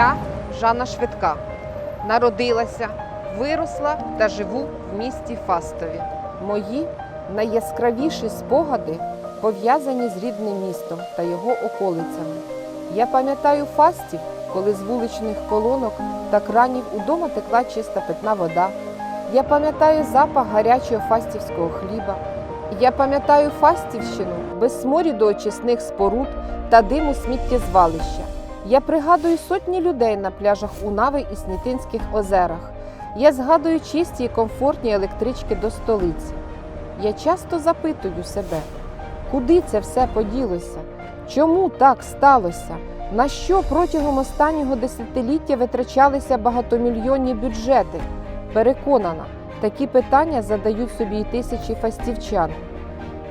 Я Жанна Швидка. Народилася, виросла та живу в місті Фастові. Мої найяскравіші спогади пов'язані з рідним містом та його околицями. Я пам'ятаю Фастів, коли з вуличних колонок та кранів удома текла чиста питна вода. Я пам'ятаю запах гарячого фастівського хліба. Я пам'ятаю Фастівщину без сморіду очисних споруд та диму сміттєзвалища. Я пригадую сотні людей на пляжах Унави і Снітинських озерах. Я згадую чисті і комфортні електрички до столиці. Я часто запитую себе, куди це все поділося? Чому так сталося? На що протягом останнього десятиліття витрачалися багатомільйонні бюджети? Переконана, такі питання задають собі й тисячі фастівчан.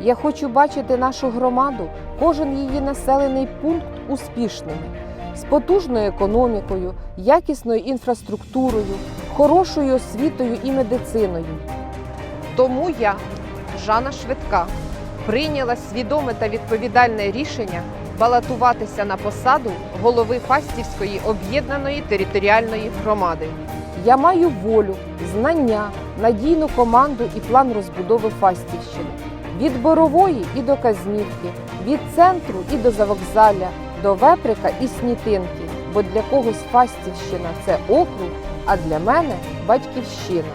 Я хочу бачити нашу громаду, кожен її населений пункт успішними, з потужною економікою, якісною інфраструктурою, хорошою освітою і медициною. Тому я, Жанна Швидка, прийняла свідоме та відповідальне рішення балотуватися на посаду голови Фастівської об'єднаної територіальної громади. Я маю волю, знання, надійну команду і план розбудови Фастівщини від Борової і до Казнівки, від центру і до Завокзалля, до Веприка і Снітинки. Бо для когось Фастівщина це округ, а для мене батьківщина.